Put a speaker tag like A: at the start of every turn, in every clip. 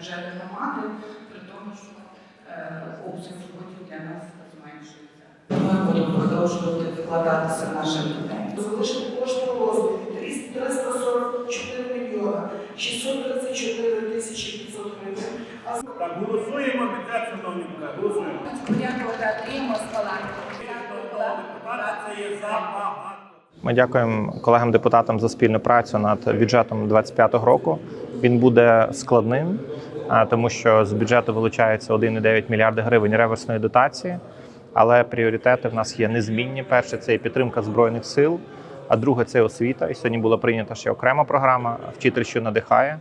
A: бюджети громади, при тому, що е, обсяг роботів для нас зменшується.
B: Ми будемо продовжувати вкладатися в наших людей.
C: Залишити кошти в розмірі 344 мільйона 634 тисячі 500 гривень.
D: Так, голосуємо бюджет, шановні колеги, голосуємо.
A: Подякувати Андрію
D: Це
E: ми дякуємо колегам депутатам за спільну працю над бюджетом 25-го року. Він буде складним тому що з бюджету вилучається 1,9 мільярди гривень реверсної дотації. Але пріоритети в нас є незмінні. Перше це підтримка збройних сил, а друге це освіта. І сьогодні була прийнята ще окрема програма Вчитель, що надихає.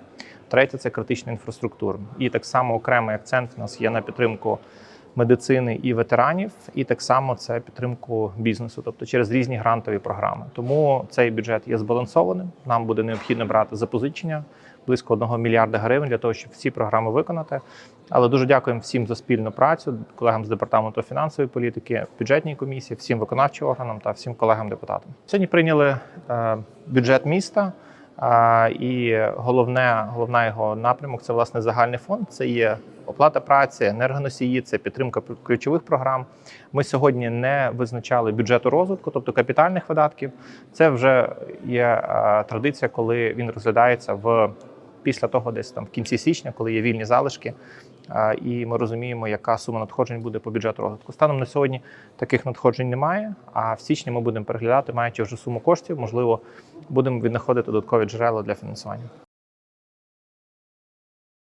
E: Третє це критична інфраструктура. І так само окремий акцент у нас є на підтримку медицини і ветеранів, і так само це підтримку бізнесу, тобто через різні грантові програми. Тому цей бюджет є збалансованим. Нам буде необхідно брати запозичення близько 1 мільярда гривень для того, щоб всі програми виконати. Але дуже дякуємо всім за спільну працю, колегам з департаменту фінансової політики, бюджетній комісії, всім виконавчим органам та всім колегам-депутатам. Сьогодні прийняли е, бюджет міста. І головне, головна його напрямок це власне загальний фонд. Це є оплата праці, енергоносії, це підтримка ключових програм. Ми сьогодні не визначали бюджету розвитку, тобто капітальних видатків. Це вже є традиція, коли він розглядається в після того, десь там в кінці січня, коли є вільні залишки. І ми розуміємо, яка сума надходжень буде по бюджету розвитку. Станом на сьогодні таких надходжень немає. А в січні ми будемо переглядати, маючи вже суму коштів, можливо, будемо віднаходити додаткові джерела для фінансування.